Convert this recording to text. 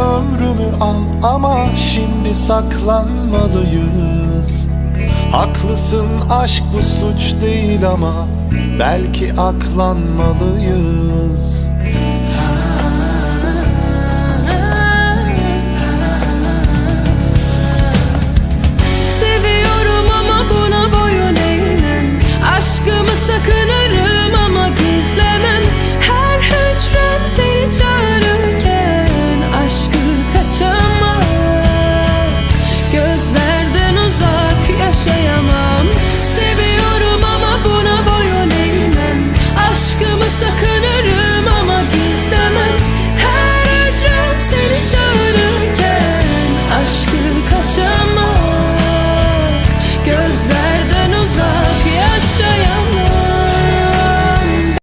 ömrümü al ama şimdi saklanmalıyız. Haklısın aşk bu suç değil ama belki aklanmalıyız. Seviyorum ama buna boyun eğmem. Aşkımı sakınırım